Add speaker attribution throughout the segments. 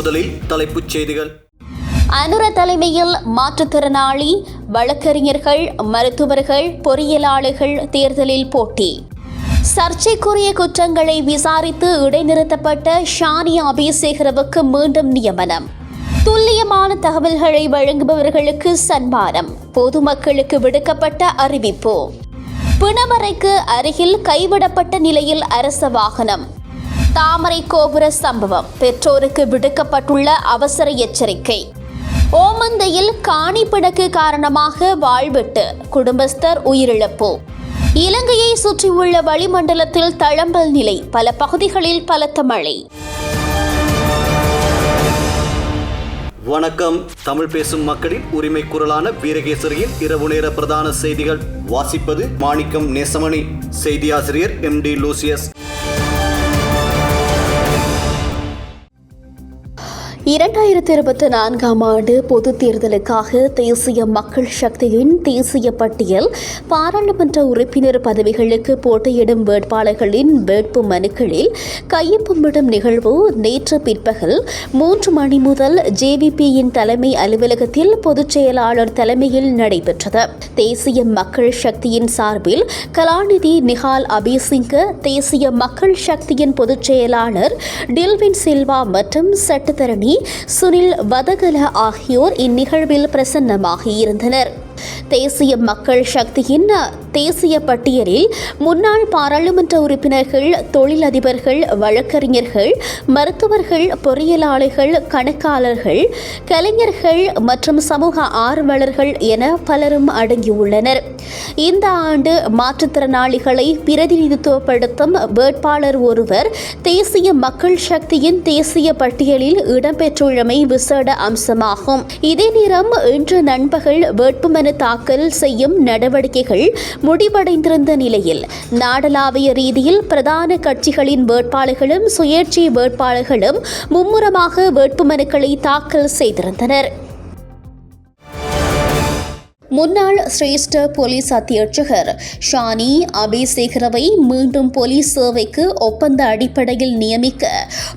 Speaker 1: முதலில் தலைப்புச் செய்திகள்.
Speaker 2: அனுர தலைமையில் மாற்றுத்திறனாளி வழக்கறிஞர்கள் மருத்துவர்கள் பொறியியலாளர்கள் தேர்தலில் போட்டி. சர்ச்சைக்குரிய குற்றங்களை விசாரித்து இடைநிறுத்தப்பட்ட ஷானி அபிசேகரவுக்கு மீண்டும் நியமனம். துல்லியமான தகவல்களை வழங்குபவர்களுக்கு சன்மானம். பொதுமக்களுக்கு விடுக்கப்பட்ட அறிவிப்பு. பிணமறைக்கு அருகில் கைவிடப்பட்ட நிலையில் அரச வாகனம். தாமரை கோபுர சம்பவம். பெற்றோருக்கு விடுக்கப்பட்டுள்ள அவசர எச்சரிக்கை. ஓமந்தையில் காணிப்பிடக்கு காரணமாக வாழ்விட்டு குடும்பஸ்தர் உயிரிழப்பு. இலங்கையை சுற்றியுள்ள வளிமண்டலத்தில் தழம்பல் நிலை. பல பகுதிகளில் பலத்த மழை.
Speaker 1: வணக்கம். தமிழ் பேசும் மக்களின் உரிமை குரலான வீரகேசரியின் இரவு நேர பிரதான செய்திகள். வாசிப்பது மாணிக்கம் நேசமணி. செய்தியாசிரியர் எம் டி லூசியஸ்.
Speaker 2: இரண்டாயிரத்தி இருபத்தி நான்காம் ஆண்டு பொது தேர்தலுக்காக தேசிய மக்கள் சக்தியின் தேசிய பட்டியல் பாராளுமன்ற உறுப்பினர் பதவிகளுக்கு போட்டியிடும் வேட்பாளர்களின் வேட்பு மனுக்களில் கையொப்பமிடும் நிகழ்வு நேற்று பிற்பகல் மூன்று மணி முதல் ஜேவிபியின் தலைமை அலுவலகத்தில் பொதுச் செயலாளர் தலைமையில் நடைபெற்றது. தேசிய மக்கள் சக்தியின் சார்பில் கலாநிதி நிஹால் அபிசிங்க தேசிய மக்கள் சக்தியின் பொதுச் செயலாளர் டில்வின் சில்வா மற்றும் சட்டத்தரணி சுனில் வதகல ஆகியோர் இந்நிகழ்வில் பிரசன்னமாக இருந்தனர் தேசிய மக்கள் சக்தியின் தேசிய பட்டியலில் முன்னாள் பாராளுமன்ற உறுப்பினர்கள் தொழிலதிபர்கள் வழக்கறிஞர்கள் மருத்துவர்கள் பொறியியலாளர்கள் கணக்காளர்கள் கலைஞர்கள் மற்றும் சமூக ஆர்வலர்கள் என பலரும் அடங்கியுள்ளனர். இந்த ஆண்டு மாற்றுத்திறனாளிகளை பிரதிநிதித்துவப்படுத்தும் வேட்பாளர் ஒருவர் தேசிய மக்கள் சக்தியின் தேசிய பட்டியலில் இடம்பெற்றுள்ளமை விசேட அம்சமாகும். இதே நேரம் இன்று நண்பகல் வேட்புமனு தாக்கல் செய்யும் நடவடிக்கைகள் முடிவடைந்திருந்த நிலையில் நாடளாவிய ரீதியில் பிரதான கட்சிகளின் வேட்பாளர்களும் சுயேட்சை வேட்பாளர்களும் மும்முரமாக வேட்புமனுக்களை தாக்கல் செய்திருந்தனர். முன்னாள் சிரேஷ்ட போலீஸ் அத்தியட்சகர் ஷானி அபிசேகரவை மீண்டும் போலீஸ் சேவைக்கு ஒப்பந்த அடிப்படையில் நியமிக்க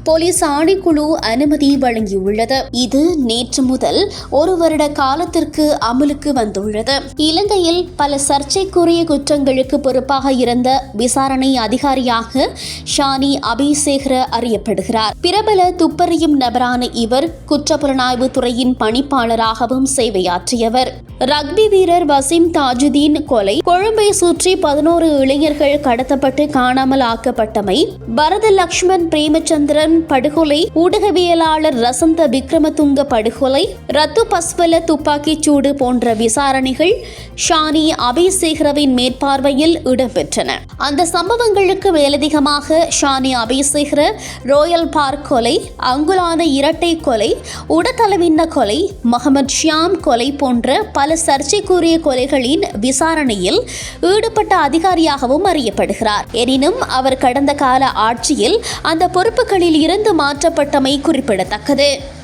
Speaker 2: போலீஸ் ஆணைக்குழு அனுமதி வழங்கியுள்ளது. இது நேற்று முதல் ஒரு வருட காலத்திற்கு அமலுக்கு வந்துள்ளது. இலங்கையில் பல சர்ச்சைக்குரிய குற்றங்களுக்கு பொறுப்பாக இருந்த விசாரணை அதிகாரியாக ஷானி அபிசேகர அறியப்படுகிறார். பிரபல துப்பறியும் நபரான இவர் குற்றப்புலனாய்வு துறையின் பணிப்பாளராகவும் சேவையாற்றியவர். ரக்பி வீரர் வசீம் தாஜுதீன் கொலை. கொழும்பை சுற்றி பதினோரு இளைஞர்கள் கடத்தப்பட்டு காணாமல் ஆக்கப்பட்டமை. பரத லக்ஷ்மண் பிரேமச்சந்திரன் படுகொலை. ஊடகவியலாளர் ரசந்த விக்ரமதுங்க படுகொலை. ரத்து பஸ்வல துப்பாக்கிச் சூடு போன்ற விசாரணைகள் ஷானி அபிசேகரவின் மேற்பார்வையில் இடம்பெற்றன. அந்த சம்பவங்களுக்கு மேலதிகமாக ஷானி அபிசேகர ரோயல் பார்க் கொலை அங்குலான இரட்டை கொலை உடத்தளவின்ன கொலை முகமது ஷியாம் கொலை போன்ற பல சர்ச்சை சர்ச்சைக்குரிய கொலைகளின் விசாரணையில் ஈடுபட்ட அதிகாரியாகவும் அறியப்படுகிறார். எனினும் அவர் கடந்த கால ஆட்சியில் அந்த பொறுப்புகளில் இருந்து மாற்றப்பட்டமை குறிப்பிடத்தக்கது.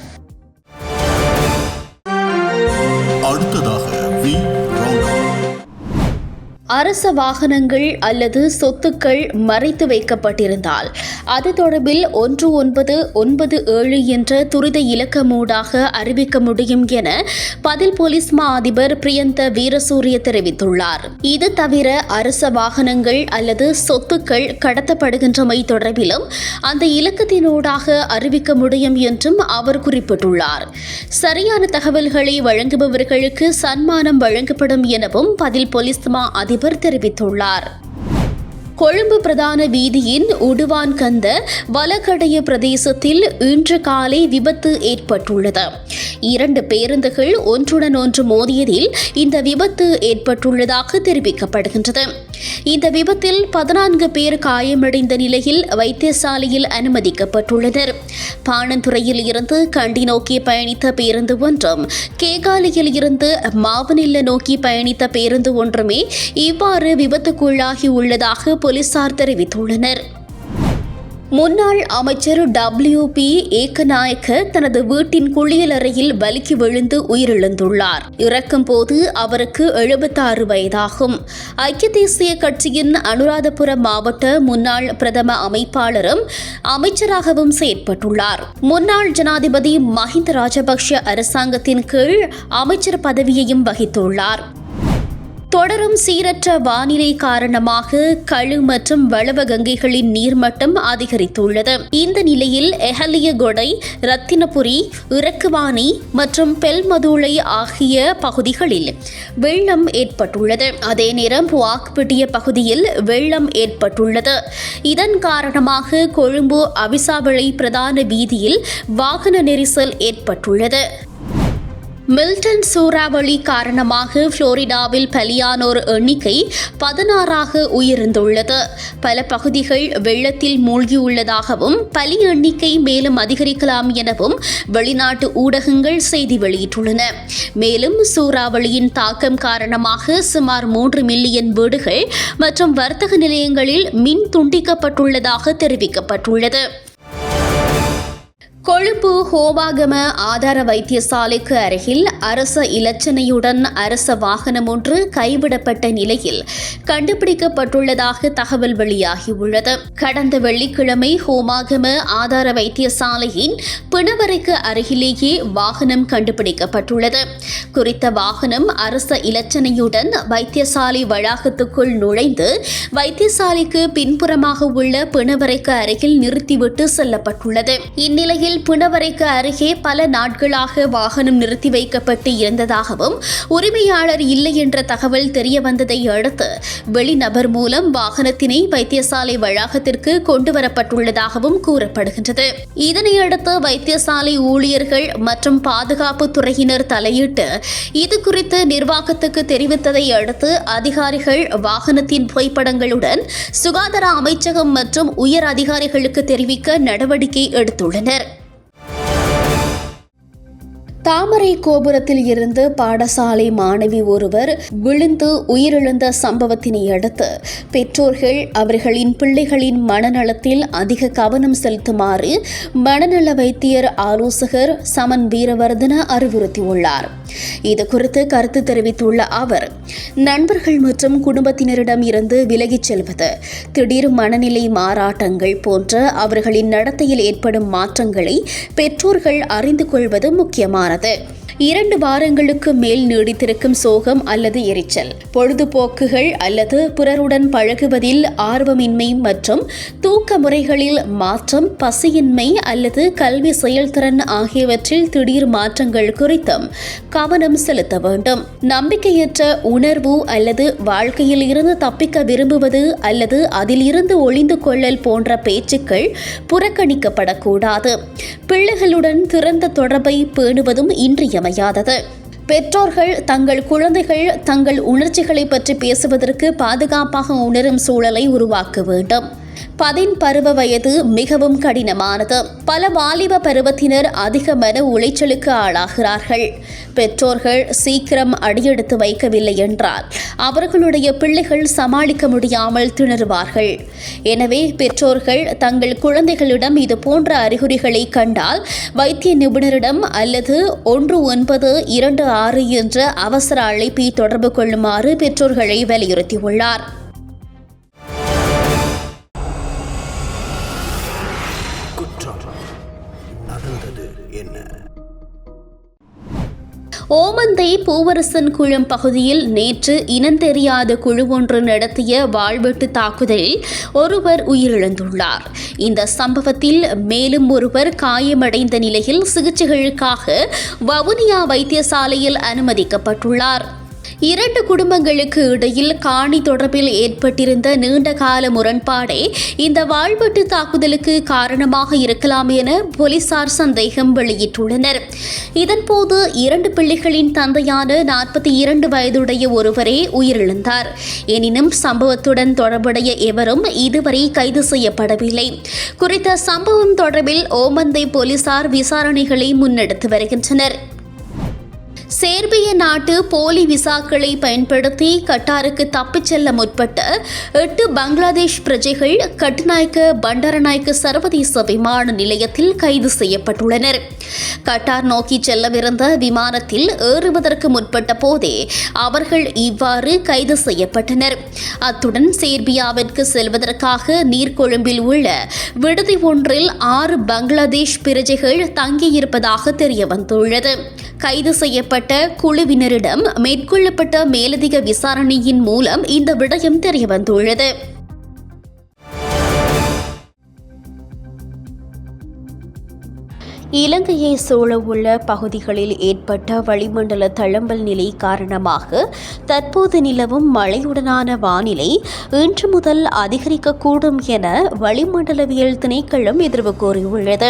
Speaker 2: அரச வாகனங்கள் அல்லது சொத்துக்கள் மறைத்து வைக்கப்பட்டிருந்தால் அது தொடர்பில் ஒன்று ஒன்பது ஒன்பது ஏழு என்ற துரித இலக்கமூடாக அறிவிக்க முடியும் என பதில் போலீஸ் மா அதிபர் பிரியந்த வீரசூரிய தெரிவித்துள்ளார். இது தவிர அரச வாகனங்கள் அல்லது சொத்துக்கள் கடத்தப்படுகின்றமை தொடர்பிலும் அந்த இலக்கத்தினூடாக அறிவிக்க முடியும் என்றும் அவர் குறிப்பிட்டுள்ளார். சரியான தகவல்களை வழங்குபவர்களுக்கு சன்மானம் வழங்கப்படும் எனவும் பதில் போலீஸ் மா அதிபர் தெரிவித்துள்ளார். கொழும்பு பிரதான வீதியின் உடுவான் கந்த வலகடைய பிரதேசத்தில் இன்று காலை விபத்து ஏற்பட்டுள்ளது. இரண்டு பேருந்துகள் ஒன்றுடன் ஒன்று மோதியதில் இந்த விபத்து ஏற்பட்டுள்ளதாக தெரிவிக்கப்படுகின்றது. இந்த விபத்தில் பதினான்கு பேர் காயமடைந்த நிலையில் வைத்தியசாலையில் அனுமதிக்கப்பட்டுள்ளனர் பாணந்துறையில் இருந்து கண்டி நோக்கி பயணித்த பேருந்து ஒன்றும் கேகாலையில் இருந்து மாவனில்ல நோக்கி பயணித்த பேருந்து ஒன்றுமே இவ்வாறு விபத்துக்குள்ளாகி உள்ளதாக போலீசார் தெரிவித்துள்ளனர். முன்னாள் அமைச்சர் டபிள்யூ பி ஏக்கநாயக்க தனது வீட்டின் குளியலறையில் வலிக்கு விழுந்து உயிரிழந்துள்ளார். இறக்கும் போது அவருக்கு எழுபத்தாறு வயதாகும். ஐக்கிய தேசிய கட்சியின் அனுராதபுரம் மாவட்ட முன்னாள் பிரதம அமைப்பாளரும் அமைச்சராகவும் செயற்பட்டுள்ளார். முன்னாள் ஜனாதிபதி மஹிந்த ராஜபக்ஷ அரசாங்கத்தின் கீழ் அமைச்சர் பதவியையும் வகித்துள்ளார். தொடரும் சீரற்ற வானிலை காரணமாக கழு மற்றும் வளவகங்கைகளின் நீர்மட்டம் அதிகரித்துள்ளது. இந்த நிலையில் எஹலியகொடை ரத்தினபுரி இறக்குவானி மற்றும் பெல்மதுளை ஆகிய பகுதிகளில் வெள்ளம் ஏற்பட்டுள்ளது. அதே நேரம் வாக்குப்பட்டிய பகுதியில் வெள்ளம் ஏற்பட்டுள்ளது. இதன் காரணமாக கொழும்பு அவிசாவளை பிரதான வீதியில் வாகன நெரிசல் ஏற்பட்டுள்ளது. மில்டன் சூறாவளி காரணமாக புளோரிடாவில் பலியானோர் எண்ணிக்கை பதினாறாக உயர்ந்துள்ளது. பல பகுதிகள் வெள்ளத்தில் மூழ்கியுள்ளதாகவும் பலி எண்ணிக்கை மேலும் அதிகரிக்கலாம் எனவும் வெளிநாட்டு ஊடகங்கள் செய்தி வெளியிட்டுள்ளன. மேலும் சூறாவளியின் தாக்கம் காரணமாக சுமார் மூன்று மில்லியன் வீடுகள் மற்றும் வர்த்தக நிலையங்களில் மின் துண்டிக்கப்பட்டுள்ளதாக தெரிவிக்கப்பட்டுள்ளது. கொழும்பு ஹோமாகம ஆதார வைத்தியசாலைக்கு அருகில் அரச இலச்சனையுடன் அரச வாகனம் ஒன்று கைவிடப்பட்ட நிலையில் கண்டுபிடிக்கப்பட்டுள்ளதாக தகவல் வெளியாகியுள்ளது. கடந்த வெள்ளிக்கிழமை ஹோமாகம ஆதார வைத்தியசாலையின் பிணவரைக்கு அருகிலேயே வாகனம் கண்டுபிடிக்கப்பட்டுள்ளது. குறித்த வாகனம் அரச இலச்சனையுடன் வைத்தியசாலை வளாகத்துக்குள் நுழைந்து வைத்தியசாலைக்கு பின்புறமாக உள்ள பிணவரைக்கு அருகில் நிறுத்திவிட்டு செல்லப்பட்டுள்ளது. இந்நிலையில் பிணவரைக்கு அருகே பல நாட்களாக வாகனம் நிறுத்தி வைக்கப்பட்டு இருந்ததாகவும் உரிமையாளர் இல்லை என்ற தகவல் தெரிய வந்ததை அடுத்து வெளிநபர் மூலம் வாகனத்தினை வைத்தியசாலை வளாகத்திற்கு கொண்டு வரப்பட்டுள்ளதாகவும் கூறப்படுகின்றது இதனையடுத்து வைத்தியசாலை ஊழியர்கள் மற்றும் பாதுகாப்பு துறையினர் தலையிட்டு இது குறித்து நிர்வாகத்துக்கு தெரிவித்ததை அடுத்து அதிகாரிகள் வாகனத்தின் புகைப்படங்களுடன் சுகாதார அமைச்சகம் மற்றும் உயர் அதிகாரிகளுக்கு தெரிவிக்க நடவடிக்கை எடுத்துள்ளனர். தாமரை கோபுரத்தில் இருந்து பாடசாலை மாணவி ஒருவர் விழுந்து உயிரிழந்த சம்பவத்தினை அடுத்து பெற்றோர்கள் அவர்களின் பிள்ளைகளின் மனநலத்தில் அதிக கவனம் செலுத்துமாறு மனநல வைத்தியர் ஆலோசகர் சமன் வீரவர்தன அறிவுறுத்தியுள்ளார். இது குறித்து கருத்து தெரிவித்துள்ள அவர் நண்பர்கள் மற்றும் குடும்பத்தினரிடம் இருந்து விலகிச் செல்வது திடீர் மனநிலை மாறாட்டங்கள் போன்ற அவர்களின் நடத்தையில் ஏற்படும் மாற்றங்களை பெற்றோர்கள் அறிந்து கொள்வது முக்கியமானது இரண்டு வாரங்களுக்கு மேல் நீடித்திருக்கும் சோகம் அல்லது எரிச்சல். பொழுதுபோக்குகள் அல்லது பிறருடன் பழகுவதில் ஆர்வமின்மை மற்றும் தூக்க முறைகளில் மாற்றம் பசியின்மை அல்லது கல்வி செயல்திறன் ஆகியவற்றில் திடீர் மாற்றங்கள் குறித்தும் கவனம் செலுத்த வேண்டும். நம்பிக்கையற்ற உணர்வு அல்லது வாழ்க்கையில் இருந்து தப்பிக்க விரும்புவது அல்லது அதில் இருந்து ஒளிந்து கொள்ளல் போன்ற பேச்சுக்கள் புறக்கணிக்கப்படக்கூடாது. பிள்ளைகளுடன் திறந்த தொடர்பை பேணுவதும் அமையாதது பெற்றோர்கள் தங்கள் குழந்தைகள் தங்கள் உணர்ச்சிகளை பற்றி பேசுவதற்கு பாதுகாப்பாக உணரும் சூழலை உருவாக்க வேண்டும். பதின் பருவ வயது மிகவும் கடினமானது. பல வாலிப பருவத்தினர் அதிக மன உளைச்சலுக்கு ஆளாகிறார்கள். பெற்றோர்கள் சீக்கிரம் அடியெடுத்து வைக்கவில்லை என்றால் அவர்களுடைய பிள்ளைகள் சமாளிக்க முடியாமல் திணறுவார்கள். எனவே பெற்றோர்கள் தங்கள் குழந்தைகளிடம் இது போன்ற அறிகுறிகளை கண்டால் வைத்திய நிபுணரிடம் அல்லது ஒன்று ஒன்பது இரண்டு ஆறு என்ற அவசர அழைப்பை தொடர்பு கொள்ளுமாறு பெற்றோர்களை வலியுறுத்தியுள்ளார். ஓமந்தை பூவரசன் குளம் பகுதியில் நேற்று இனந்தெரியாத குழு ஒன்று நடத்திய வாழ்வெட்டு தாக்குதலில் ஒருவர் உயிரிழந்துள்ளார். இந்த சம்பவத்தில் மேலும் ஒருவர் காயமடைந்த நிலையில் சிகிச்சைகளுக்காக வவுனியா வைத்தியசாலையில் அனுமதிக்கப்பட்டுள்ளார். இரண்டு குடும்பங்களுக்கு இடையில் காணி தொடர்பில் ஏற்பட்டிருந்த நீண்டகால முரண்பாடே இந்த வாழ்வெட்டு தாக்குதலுக்கு காரணமாக இருக்கலாம் என போலீசார் சந்தேகம் வெளியிட்டுள்ளனர். இதன்போது இரண்டு பிள்ளைகளின் தந்தையான நாற்பத்தி இரண்டு வயதுடைய ஒருவரே உயிரிழந்தார். எனினும் சம்பவத்துடன் தொடர்புடைய எவரும் இதுவரை கைது செய்யப்படவில்லை. குறித்த சம்பவம் தொடர்பில் ஓமந்தை போலீசார் விசாரணைகளை முன்னெடுத்து வருகின்றனர். சேர்பிய நாட்டு போலி விசாக்களை பயன்படுத்தி கட்டாருக்கு தப்பிச் செல்ல முற்பட்ட எட்டு பங்களாதேஷ் பிரஜைகள் கட்டுநாயக்க பண்டரநாயக்க சர்வதேச விமான நிலையத்தில் கைது செய்யப்பட்டுள்ளனர். கட்டார் நோக்கி செல்லவிருந்த விமானத்தில் ஏறுவதற்கு முற்பட்ட போதே அவர்கள் இவ்வாறு கைது செய்யப்பட்டனர். அத்துடன் சேர்பியாவிற்கு செல்வதற்காக நீர்கொழும்பில் உள்ள விடுதி ஒன்றில் ஆறு பங்களாதேஷ் பிரஜைகள் தங்கியிருப்பதாக தெரியவந்துள்ளது. கைது செய்யப்பட்ட குழுவினரிடம் மேற்கொள்ளப்பட்ட மேலதிக விசாரணையின் மூலம் இந்த விடயம் தெரியவந்துள்ளது. இலங்கையை சூழவுள்ள பகுதிகளில் ஏற்பட்ட வளிமண்டல தளம்பல் நிலை காரணமாக தற்போது நிலவும் மழையுடனான வானிலை இன்று முதல் அதிகரிக்கக்கூடும் என வளிமண்டலவியல் திணைக்களம் எதிர்வு கூறியுள்ளது.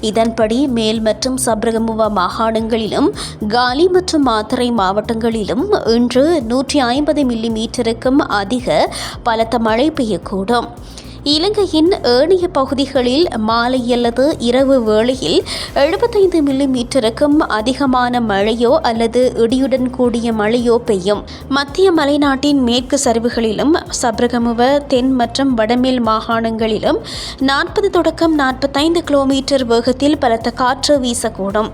Speaker 2: இதன்படி மேல் மற்றும் சப்ரகமுவ மாகாணங்களிலும் காலி மற்றும் மாத்தரை மாவட்டங்களிலும் இன்று நூற்றி ஐம்பது மில்லி மீட்டருக்கும் அதிக பலத்த மழை பெய்யக்கூடும். இலங்கையின் ஏனைய பகுதிகளில் மாலை அல்லது இரவு வேளையில் எழுபத்தைந்து மில்லி மீட்டருக்கும் அதிகமான மழையோ அல்லது இடியுடன் கூடிய மழையோ பெய்யும். மத்திய மலைநாட்டின் மேற்கு சரிவுகளிலும் சப்ரகமுவ தென் மற்றும் வடமேல் மாகாணங்களிலும் நாற்பது தொடக்கம் நாற்பத்தைந்து கிலோமீட்டர் வேகத்தில் பலத்த காற்று வீசக்கூடும்.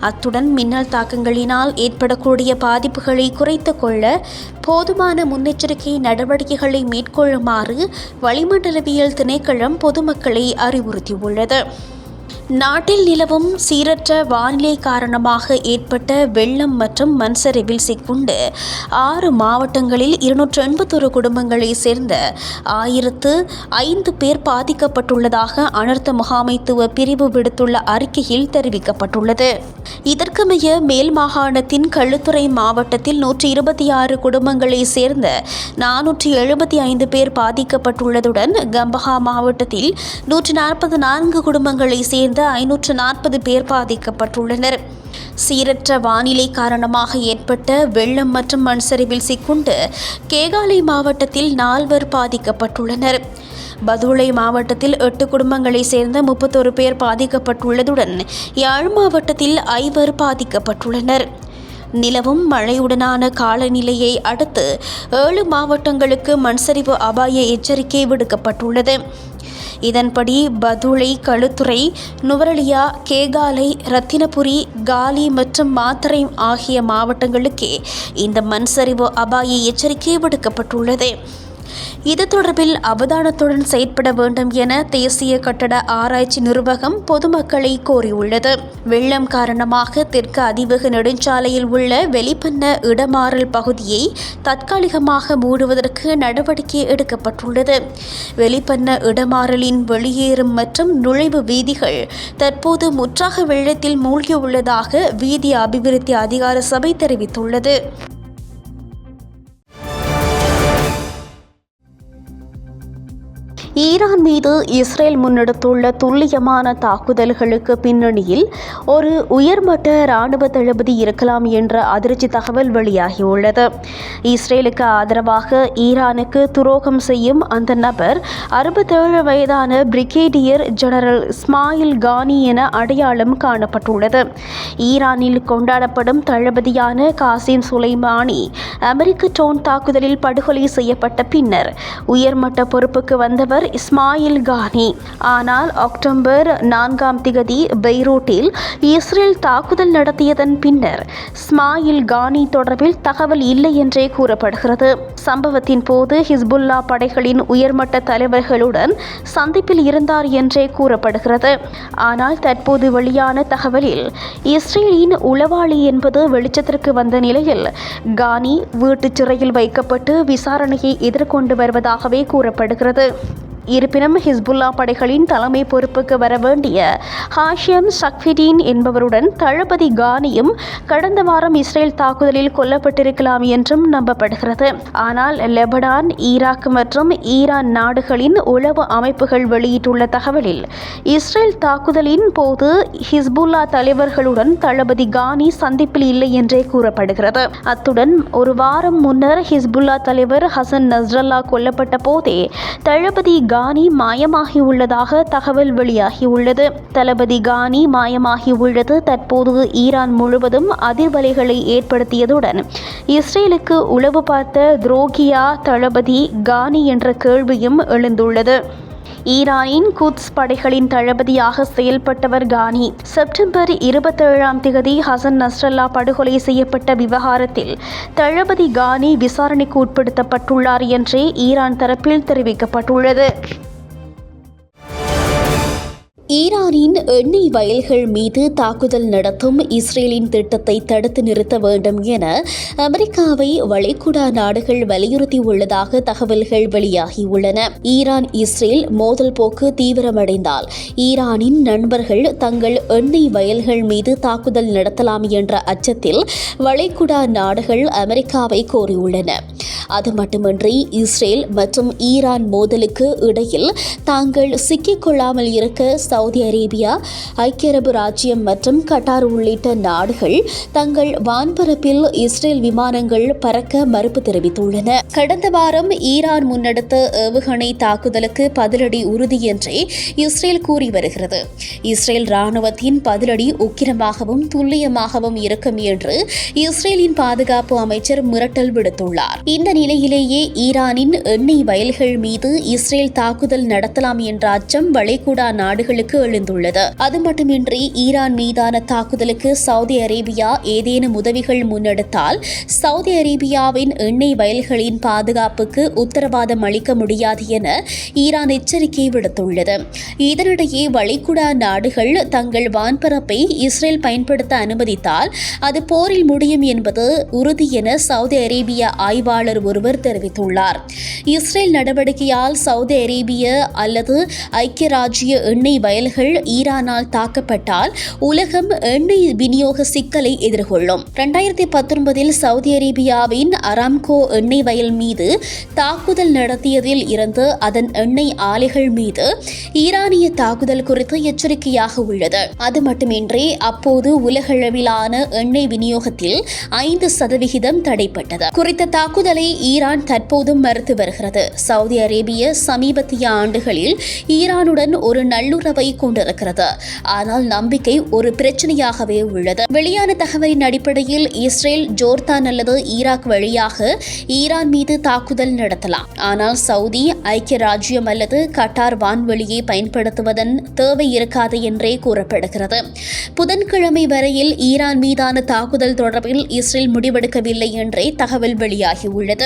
Speaker 2: அத்துடன் மின்னல் தாக்கங்களினால் ஏற்படக்கூடிய பாதிப்புகளை குறைத்து கொள்ள போதுமான முன்னெச்சரிக்கை நடவடிக்கைகளை மேற்கொள்ளுமாறு வளிமண்டல வளிமண்டலவியல் திணைக்களம் பொதுமக்களை அறிவுறுத்தியுள்ளது. நாட்டில் நிலவும் சீரற்ற வானிலை காரணமாக ஏற்பட்ட வெள்ளம் மற்றும் மண்சரிவில் சிக்குண்டு. ஆறு மாவட்டங்களில் இருநூற்று எண்பத்தொரு குடும்பங்களை சேர்ந்த ஆயிரத்து ஐந்து பேர் பாதிக்கப்பட்டுள்ளதாக அனர்த்த முகாமைத்துவ பிரிவு விடுத்துள்ள அறிக்கையில் தெரிவிக்கப்பட்டுள்ளது. இதற்கமைய மேல் மாகாணத்தின் களுத்துறை மாவட்டத்தில் நூற்றி இருபத்தி ஆறு குடும்பங்களை சேர்ந்த நானூற்றி எழுபத்தி ஐந்து பேர் பாதிக்கப்பட்டுள்ளதுடன் கம்பஹா மாவட்டத்தில் நூற்றி நாற்பது நான்கு குடும்பங்களை சேர்ந்த ஐநூற்று நாற்பது பேர் பாதிக்கப்பட்டுள்ளனர். சீரற்ற வானிலை காரணமாக ஏற்பட்ட வெள்ளம் மற்றும் மண் சரிவில் சிக்குண்டு கேகாலை மாவட்டத்தில் நால்வர் பாதிக்கப்பட்டுள்ளனர். பதுளை மாவட்டத்தில் எட்டு குடும்பங்களை சேர்ந்த முப்பத்தொரு பேர் பாதிக்கப்பட்டுள்ளதுடன் யாழ் மாவட்டத்தில் ஐவர் பாதிக்கப்பட்டுள்ளனர். நிலவும் மழையுடனான காலநிலையை அடுத்து ஏழு மாவட்டங்களுக்கு மண்சரிவு அபாய எச்சரிக்கை விடுக்கப்பட்டுள்ளது. இதன்படி பதுளை களுத்துறை நுவரலியா கேகாலை ரத்தினபுரி காலி மற்றும் மாத்தரை ஆகிய மாவட்டங்களுக்கே இந்த மண் சரிவு அபாய எச்சரிக்கை விடுக்கப்பட்டுள்ளது. இது தொடர்பில் அவதானத்துடன் செயற்பட வேண்டும் என தேசிய கட்டட ஆராய்ச்சி நிர்வாகம் பொதுமக்களை கோரியுள்ளது. வெள்ளம் காரணமாக தெற்கு அதிவேக நெடுஞ்சாலையில் உள்ள வெளிப்பண்ண இடமாறல் பகுதியை தற்காலிகமாக மூடுவதற்கு நடவடிக்கை எடுக்கப்பட்டுள்ளது. வெளிப்பண்ண இடமாறலின் வெளியேறும் மற்றும் நுழைவு வீதிகள் தற்போது முற்றாக வெள்ளத்தில் மூழ்கியுள்ளதாக வீதி அபிவிருத்தி அதிகார சபை தெரிவித்துள்ளது. ஈரான் மீது இஸ்ரேல் முன்னெடுத்துள்ள துல்லியமான தாக்குதல்களுக்கு பின்னணியில் ஒரு உயர்மட்ட இராணுவ தளபதி இருக்கலாம் என்ற அதிர்ச்சி தகவல் வெளியாகியுள்ளது. இஸ்ரேலுக்கு ஆதரவாக ஈரானுக்கு துரோகம் செய்யும் அந்த நபர் அறுபத்தேழு வயதான பிரிகேடியர் ஜெனரல் இஸ்மாயில் கானி என அடையாளம் காணப்பட்டுள்ளது. ஈரானில் கொண்டாடப்படும் தளபதியான காசிம் சுலைமானி அமெரிக்க டோன் தாக்குதலில் படுகொலை செய்யப்பட்ட பின்னர் உயர்மட்ட பொறுப்புக்கு வந்தவர் இஸ்மாயில் கானி. ஆனால் அக்டோபர் நான்காம் திகதி பெய்ரூட்டில் இஸ்ரேல் தாக்குதல் நடத்தியதன் பின்னர் இஸ்மாயில் கானி தொடர்பில் தகவல் இல்லை என்றே கூறப்படுகிறது. சம்பவத்தின் போது ஹிஸ்புல்லா படைகளின் உயர்மட்ட தலைவர்களுடன் சந்திப்பில் இருந்தார் என்றே கூறப்படுகிறது. ஆனால் தற்போது வெளியான தகவலில் இஸ்ரேலின் உளவாளி என்பது வெளிச்சத்திற்கு வந்த நிலையில் கானி வீட்டுச் சிறையில் வைக்கப்பட்டு விசாரணையை எதிர்கொண்டு வருவதாகவே கூறப்படுகிறது. இருப்பினும் ஹிஸ்புல்லா படைகளின் தலைமை பொறுப்புக்கு வர வேண்டிய ஹாஷியம் சக்ஃபிடீன் என்பவருடன் தளபதி கானியும் கடந்த வாரம் இஸ்ரேல் தாக்குதலில் கொல்லப்பட்டிருக்கலாம் என்றும் நம்பப்படுகிறது. ஆனால் லெபனான் ஈராக் மற்றும் ஈரான் நாடுகளின் உளவு அமைப்புகள் வெளியிட்டுள்ள தகவலில் இஸ்ரேல் தாக்குதலின் போது ஹிஸ்புல்லா தலைவர்களுடன் தளபதி கானி சந்திப்பில் இல்லை என்றே கூறப்படுகிறது. அத்துடன் ஒரு வாரம் முன்னர் ஹிஸ்புல்லா தலைவர் ஹசன் நஸ்ரல்லா கொல்லப்பட்ட போதே தளபதி கானி மாயமாகி உள்ளதாக தகவல் வெளியாகியுள்ளது. தளபதி கானி மாயமாகி உள்ளது தற்போது ஈரான் முழுவதும் அதிர்வலைகளை ஏற்படுத்தியதுடன் இஸ்ரேலுக்கு உளவு பார்த்த துரோகியா தளபதி கானி என்ற கேள்வியும் எழுந்துள்ளது. ஈரானின் குத்ஸ் படைகளின் தளபதியாக செயல்பட்டவர் கானி. செப்டம்பர் இருபத்தேழாம் தேதி ஹசன் நஸ்ரல்லா படுகொலை செய்யப்பட்ட விவகாரத்தில் தளபதி கானி விசாரணைக்கு உட்படுத்தப்பட்டுள்ளார் என்றே ஈரான் தரப்பில் தெரிவிக்கப்பட்டுள்ளது. ஈரானின் எண்ணெய் வயல்கள் மீது தாக்குதல் நடத்தும் இஸ்ரேலின் திட்டத்தை தடுத்து நிறுத்த வேண்டும் என அமெரிக்காவை வளைகுடா நாடுகள் வலியுறுத்தியுள்ளதாக தகவல்கள் வெளியாகியுள்ளன. ஈரான் இஸ்ரேல் மோதல் போக்கு தீவிரமடைந்தால் ஈரானின் நண்பர்கள் தங்கள் எண்ணெய் வயல்கள் மீது தாக்குதல் நடத்தலாம் என்ற அச்சத்தில் வளைகுடா நாடுகள் அமெரிக்காவை கோரியுள்ளன. அது மட்டுமின்றி இஸ்ரேல் மற்றும் ஈரான் மோதலுக்கு இடையில் தாங்கள் சிக்கிக்கொள்ளாமல் இருக்க சவுதி அரேபியா ஐக்கிய அரபு ராஜ்யம் மற்றும் கட்டார் உள்ளிட்ட நாடுகள் தங்கள் வான்பரப்பில் இஸ்ரேல் விமானங்கள் பறக்க மறுப்பு தெரிவித்துள்ளன. கடந்த வாரம் ஈரான் முன்னெடுத்த ஏவுகணை தாக்குதலுக்கு பதிலடி உறுதி என்றே இஸ்ரேல் கூறி வருகிறது. இஸ்ரேல் ராணுவத்தின் பதிலடி உக்கிரமாகவும் துல்லியமாகவும் இருக்கும் என்று இஸ்ரேலின் பாதுகாப்பு அமைச்சர் மிரட்டல் விடுத்துள்ளார். இந்த நிலையிலேயே ஈரானின் எண்ணெய் வயல்கள் மீது இஸ்ரேல் தாக்குதல் நடத்தலாம் என்ற அச்சம் வளைகுடா நாடுகளுக்கு எழுந்துள்ளது. அது மட்டுமின்றி ஈரான் மீதான தாக்குதலுக்கு சவுதி அரேபியா ஏதேனும் உதவிகள் முன்னெடுத்தால் சவுதி அரேபியாவின் எண்ணெய் வயல்களின் பாதுகாப்புக்கு உத்தரவாதம் அளிக்க முடியாது என ஈரான் எச்சரிக்கை விடுத்துள்ளது. இதனிடையே வளைகுடா நாடுகள் தங்கள் வான்பரப்பை இஸ்ரேல் பயன்படுத்த அனுமதித்தால் அது போரில் முடியும் என்பது உறுதி என சவுதி அரேபிய ஆய்வாளர் ஒருவர் தெரிவித்துள்ளார். இஸ்ரேல் நடவடிக்கையால் சவுதி அரேபிய அல்லது ஐக்கிய ராஜ்ய எண்ணெய் வயல்கள் ஈரானால் தாக்கப்பட்டால் உலகம் எண்ணெய் விநியோக சிக்கலை எதிர்கொள்ளும். இரண்டாயிரத்தி பத்தொன்பதில் சவுதி அரேபியாவின் அராம்கோ எண்ணெய் வயல் மீது தாக்குதல் நடத்தியதில் இருந்து அதன் எண்ணெய் ஆலைகள் மீது ஈரானிய தாக்குதல் குறித்து எச்சரிக்கையாக உள்ளது. அது மட்டுமின்றி அப்போது உலகளவிலான எண்ணெய் விநியோகத்தில் ஐந்து சதவிகிதம் தடைப்பட்டது. குறித்த தாக்குதலை ஈரான் தற்போதும் மறுத்து வருகிறது. சவுதி அரேபிய சமீபத்திய ஆண்டுகளில் ஈரானுடன் ஒரு நல்லுறவை கொண்டிருக்கிறது. ஆனால் நம்பிக்கை ஒரு பிரச்சனையாகவே உள்ளது. வெளியான தகவலின் அடிப்படையில் இஸ்ரேல் ஜோர்தான் அல்லது ஈராக் வழியாக ஈரான் மீது தாக்குதல் நடத்தலாம். ஆனால் சவுதி ஐக்கிய ராஜ்யம் அல்லது கட்டார் வான்வெளியை பயன்படுத்துவதன் தேவை இருக்காது என்றே கூறப்படுகிறது. புதன்கிழமை வரையில் ஈரான் மீதான தாக்குதல் தொடர்பில் இஸ்ரேல் முடிவெடுக்கவில்லை என்றே தகவல் வெளியாகியுள்ளது